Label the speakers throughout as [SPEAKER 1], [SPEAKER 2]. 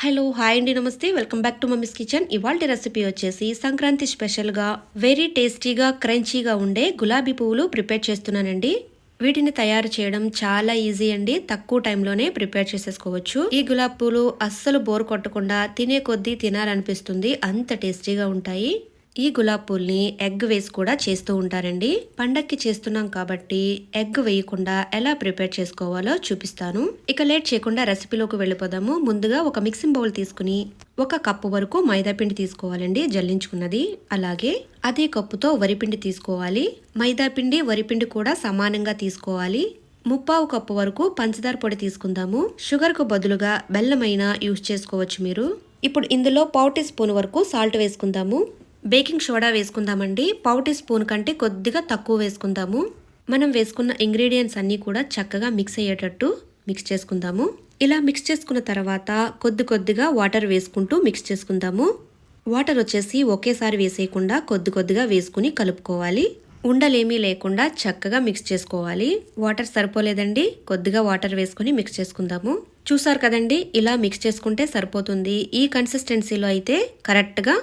[SPEAKER 1] Hello hi అండి నమస్తే. Welcome back to mummy's kitchen. ఇవాళ రెసిపీ వచ్చేసి సంక్రాంతి స్పెషల్గా వెరీ టేస్టీగా క్రంచీగా ఉండే గులాబీ పువ్వులు ప్రిపేర్ చేస్తున్నానండి. వీటిని తయారు చేయడం చాలా ఈజీ అండి. తక్కువ టైంలోనే ప్రిపేర్ చేసేసుకోవచ్చు. ఈ గులాబీ పువ్వులు అస్సలు బోర్ కొట్టకుండా తినే కొద్దీ తినాలనిపిస్తుంది. అంత టేస్టీగా ఉంటాయి. ఈ గులాబ్ పూల్ని ఎగ్ వేసి కూడా చేస్తూ ఉంటారండి. పండక్కి చేస్తున్నాం కాబట్టి ఎగ్ వేయకుండా ఎలా ప్రిపేర్ చేసుకోవాలో చూపిస్తాను. ఇక లేట్ చేయకుండా రెసిపీలోకి వెళ్ళిపోదాము. ముందుగా ఒక మిక్సింగ్ బౌల్ తీసుకుని ఒక కప్పు వరకు మైదాపిండి తీసుకోవాలండి జల్లించుకున్నది. అలాగే అదే కప్పుతో వరిపిండి తీసుకోవాలి. మైదాపిండి వరిపిండి కూడా సమానంగా తీసుకోవాలి. ముప్పావు కప్పు వరకు పంచదార పొడి తీసుకుందాము. షుగర్కు బదులుగా బెల్లమైనా యూజ్ చేసుకోవచ్చు మీరు. ఇప్పుడు ఇందులో పావు టీ స్పూన్ వరకు సాల్ట్ వేసుకుందాము. బేకింగ్ సోడా వేసుకుందామండి. పావు టీ స్పూన్ కంటే కొద్దిగా తక్కువ వేసుకుందాము. మనం వేసుకున్న ఇంగ్రీడియంట్స్ అన్నీ కూడా చక్కగా మిక్స్ అయ్యేటట్టు మిక్స్ చేసుకుందాము. ఇలా మిక్స్ చేసుకున్న తర్వాత కొద్ది కొద్దిగా వాటర్ వేసుకుంటూ మిక్స్ చేసుకుందాము. వాటర్ వచ్చేసి ఒకేసారి వేసేయకుండా కొద్ది కొద్దిగా వేసుకుని కలుపుకోవాలి. ఉండలేమీ లేకుండా చక్కగా మిక్స్ చేసుకోవాలి. వాటర్ సరిపోలేదండి. కొద్దిగా వాటర్ వేసుకుని మిక్స్ చేసుకుందాము. చూసారు కదండి ఇలా మిక్స్ చేసుకుంటే సరిపోతుంది. ఈ కన్సిస్టెన్సీలో అయితే కరెక్ట్గా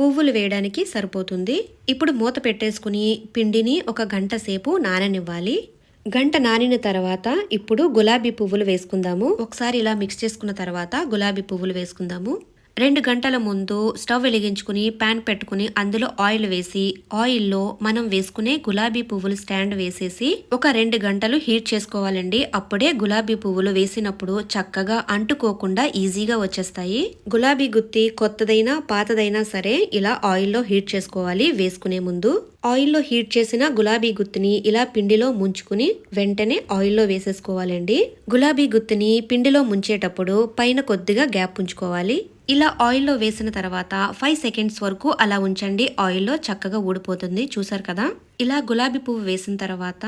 [SPEAKER 1] పువ్వులు వేయడానికి సరిపోతుంది. ఇప్పుడు మూత పెట్టేసుకుని పిండిని ఒక గంట సేపు నాననివ్వాలి. గంట నానిన తర్వాత ఇప్పుడు గులాబీ పువ్వులు వేసుకుందాము. ఒకసారి ఇలా మిక్స్ చేసుకున్న తర్వాత గులాబీ పువ్వులు వేసుకుందాము. రెండు గంటల ముందు స్టవ్ వెలిగించుకుని ప్యాన్ పెట్టుకుని అందులో ఆయిల్ వేసి ఆయిల్లో మనం వేసుకునే గులాబీ పువ్వులు స్టాండ్ వేసేసి ఒక రెండు గంటలు హీట్ చేసుకోవాలండి. అప్పుడే గులాబీ పువ్వులు వేసినప్పుడు చక్కగా అంటుకోకుండా ఈజీగా వచ్చేస్తాయి. గులాబీ గుత్తి కొత్తదైనా పాతదైనా సరే ఇలా ఆయిల్లో హీట్ చేసుకోవాలి వేసుకునే ముందు. ఆయిల్లో హీట్ చేసిన గులాబీ గుత్తిని ఇలా పిండిలో ముంచుకుని వెంటనే ఆయిల్లో వేసేసుకోవాలండి. గులాబీ గుత్తిని పిండిలో ముంచేటప్పుడు పైన కొద్దిగా గ్యాప్ ఉంచుకోవాలి. ఇలా ఆయిల్లో వేసిన తర్వాత ఫైవ్ సెకండ్స్ వరకు అలా ఉంచండి. ఆయిల్లో చక్కగా ఊడిపోతుంది. చూసారు కదా? ఇలా గులాబీ పువ్వు వేసిన తర్వాత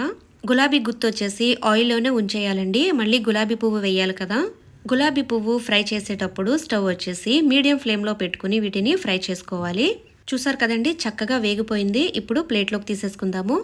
[SPEAKER 1] గులాబీ గుత్తు వచ్చేసి ఆయిల్లోనే ఉంచేయాలండి. మళ్ళీ గులాబీ పువ్వు వేయాలి కదా? గులాబీ పువ్వు ఫ్రై చేసేటప్పుడు స్టవ్ వచ్చేసి మీడియం ఫ్లేమ్లో పెట్టుకుని వీటిని ఫ్రై చేసుకోవాలి. చూసారు కదండి చక్కగా వేగిపోయింది. ఇప్పుడు ప్లేట్లోకి తీసేసుకుందాము.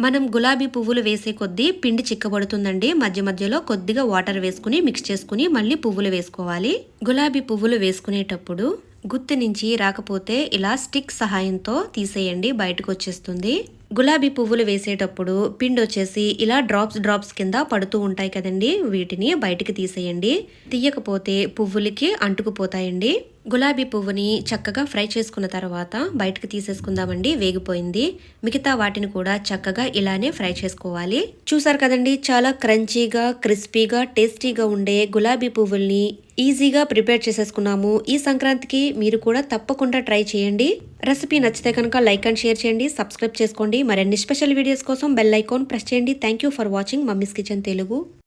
[SPEAKER 1] మనం గులాబీ పువ్వులు వేసే కొద్దీ పిండి చిక్కబడుతుందండి. మధ్య మధ్యలో కొద్దిగా వాటర్ వేసుకుని మిక్స్ చేసుకుని మళ్ళీ పువ్వులు వేసుకోవాలి. గులాబీ పువ్వులు వేసుకునేటప్పుడు గుత్తి నుంచి రాకపోతే ఇలా స్టిక్ సహాయంతో తీసేయండి బయటకు వచ్చేస్తుంది. గులాబీ పువ్వులు వేసేటప్పుడు పిండి వచ్చేసి ఇలా డ్రాప్స్ డ్రాప్స్ కింద పడుతూ ఉంటాయి కదండి. వీటిని బయటికి తీసేయండి. తీయకపోతే పువ్వులకి అంటుకుపోతాయండి. గులాబీ పువ్వుని చక్కగా ఫ్రై చేసుకున్న తర్వాత బయటకు తీసేసుకుందామండి వేగిపోయింది. మిగతా వాటిని కూడా చక్కగా ఇలానే ఫ్రై చేసుకోవాలి. చూసారు కదండి చాలా క్రంచీగా క్రిస్పీగా టేస్టీగా ఉండే గులాబీ పువ్వుల్ని ఈజీగా ప్రిపేర్ చేసేసుకున్నాము. ఈ సంక్రాంతికి మీరు కూడా తప్పకుండా ట్రై చేయండి. రెసిపీ నచ్చితే కనుక లైక్ అండ్ షేర్ చేయండి సబ్స్క్రైబ్ చేసుకోండి. మరిన్ని స్పెషల్ వీడియోస్ కోసం బెల్ ఐకాన్ ప్రెస్ చేయండి. Thank you for watching mummy's kitchen Telugu.